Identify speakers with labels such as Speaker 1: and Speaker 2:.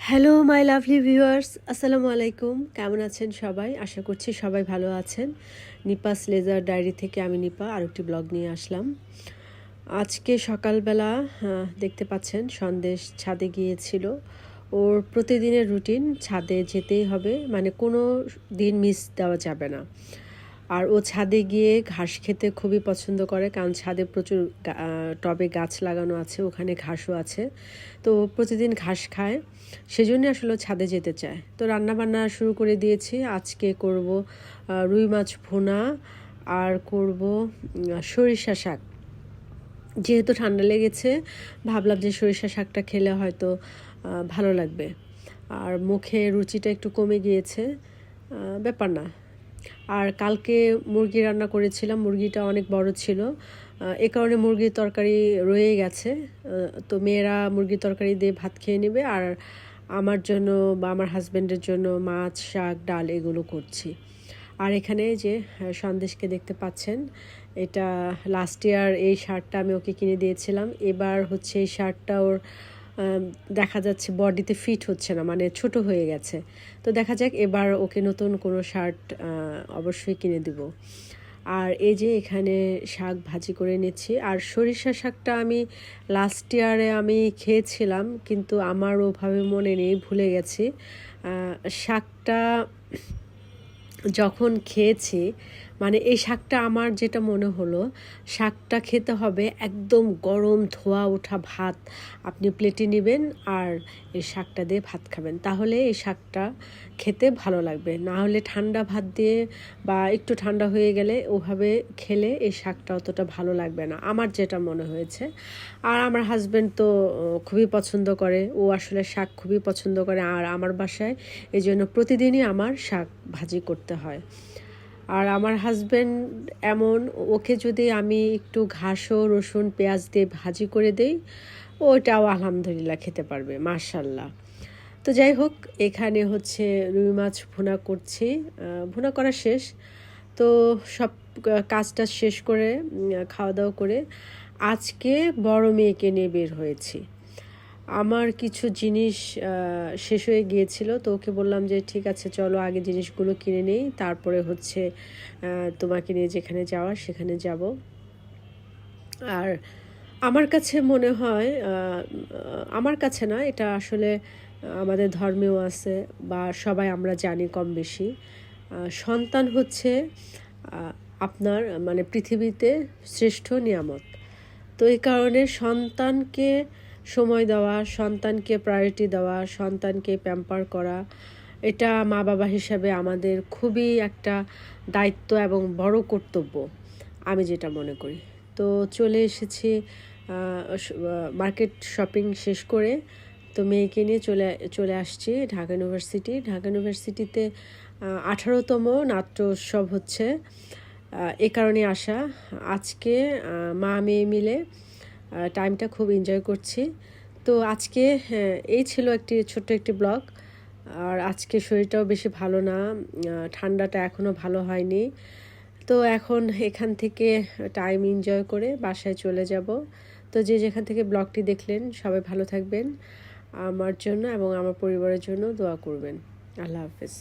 Speaker 1: Hello my lovely viewers আসসালামু আলাইকুম কেমন আছেন সবাই? আশা করছি সবাই ভালো আছেন। নিপাস লেজার ডায়েরি থেকে আমি নিপা আর একটি ব্লগ নিয়ে আসলাম। আজকে সকালবেলা আহ, দেখতে পাচ্ছেন সন্দেশ ছাদে গিয়েছিল। ওর প্রতিদিনের রুটিন ছাদে যেতেই হবে। মানে কোনো দিন মিস দেওয়া যাবে না। আর ও ছাদে গিয়ে ঘাস খেতে খুবই পছন্দ করে, কারণ ছাদে প্রচুর টবে গাছ লাগানো আছে, ওখানে ঘাসও আছে। তো প্রতিদিন ঘাস খায় সেজন্য আসলে ছাদে যেতে চায়। তো রান্না বান্না শুরু করে দিয়েছি, আজকে করব রুই মাছ ভুনা, আর করব সরিষা শাক। যেহেতু ঠান্ডা লেগেছে, ভাবলাম যে সরিষা শাকটা খেলে হয়তো ভালো লাগবে। আর মুখে রুচিটা একটু কমে গিয়েছে ব্যাপার না। আর কালকে মুরগি রান্না করেছিলাম, মুরগিটা অনেক বড় ছিল। এ কারণে মুরগির তরকারি রয়ে গেছে। তো মেয়েরা মুরগির তরকারি দিয়ে ভাত খেয়ে নেবে আর আমার জন্য বা আমার হাজব্যান্ডের জন্য মাছ, শাক, ডাল এগুলো করছি। আর এখানে যে সন্দেশকে দেখতে পাচ্ছেন, এটা লাস্ট ইয়ার এই শার্টটা আমি ওকে কিনে দিয়েছিলাম। এবার হচ্ছে এই শার্টটা ওর দেখা যাচ্ছে বডিতে ফিট হচ্ছে না মানে ছোট হয়ে গেছে। তো দেখা যাক এবার ওকে নতুন কোনো শার্ট অবশ্যই কিনে দিব। আর এই যে এখানে শাক ভাজি করে নিচ্ছি, আর সরিষা শাকটা আমি লাস্ট ইয়ারে আমি খেয়েছিলাম, কিন্তু আমার ওভাবে মনে নেই, ভুলে গেছি। শাকটা যখন খেয়েছি মানে এই শাকটা আমার যেটা মনে হলো, শাকটা খেতে হবে একদম গরম ধোয়া ওঠা ভাত। আপনি প্লেটে নেবেন আর এই শাকটা দিয়ে ভাত খাবেন। তাহলে এই শাকটা খেতে ভালো লাগবে। না হলে ঠান্ডা ভাত দিয়ে বা একটু ঠান্ডা হয়ে গেলে ওভাবে খেলে এই শাকটা অতটা ভালো লাগবে না, আমার যেটা মনে হয়েছে। আর আমার হাজব্যান্ড তো খুবই পছন্দ করে। ও আসলে শাক খুবই পছন্দ করে। আর আমার বাসায় এই জন্য প্রতিদিনই আমার শাক ভাজি করতে হয়। আর আমার হাজব্যান্ড এমন, ওকে যদি আমি একটু ঘাসও, রসুন, পেঁয়াজ দিয়ে ভাজি করে দেই, ওটাও আলহামদুলিল্লাহ খেতে পারবে মার্শাল্লাহ তো যাই হোক, এখানে হচ্ছে রুই মাছ ভুনা করছি ভুনা করা শেষ। তো সব কাজটা শেষ করে খাওয়া দাওয়া করে আজকে বড় মেয়েকে নিয়ে বের হয়েছি। আমার কিছু জিনিস শেষ হয়ে গিয়েছিল, তো ওকে বললাম যে, ঠিক আছে, চলো আগে জিনিসগুলো কিনে নেই, তারপরে হচ্ছে তোমাকে নিয়ে যেখানে যাওয়ার সেখানে যাব। আর আমার কাছে মনে হয় আমার কাছে না, এটা আসলে আমাদের ধর্মেও আছে বা সবাই আমরা জানি কম বেশি। সন্তান হচ্ছে আপনার মানে পৃথিবীতে শ্রেষ্ঠ নিয়ামত। তো এই কারণে সন্তানকে সময় দেওয়া, সন্তানকে প্রায়োরিটি দেওয়া, সন্তানকে প্যাম্পার করা, এটা মা বাবা হিসাবে আমাদের খুবই একটা দায়িত্ব এবং বড় কর্তব্য, আমি যেটা মনে করি। তো চলে এসেছি মার্কেট শপিং শেষ করে, তো মেয়েকে নিয়ে চলে চলে আসছি ঢাকা ইউনিভার্সিটি ঢাকা ইউনিভার্সিটিতে আঠারোতম নাট্য উৎসব হচ্ছে এ কারণে আসা আজকে মা মেয়ে মিলে টাইমটা খুব এনজয় করছি। তো আজকে এই ছিল একটি ছোট্ট একটি ব্লগ আর আজকে শরীরটাও বেশি ভালো না ঠান্ডাটা এখনও ভালো হয়নি। তো এখন এখান থেকে টাইম এনজয় করে বাসায় চলে যাব। তো যে যেখান থেকে ব্লগটি দেখলেন, সবাই ভালো থাকবেন, আমার জন্য এবং আমার পরিবারের জন্য দোয়া করবেন। আল্লাহ হাফেজ।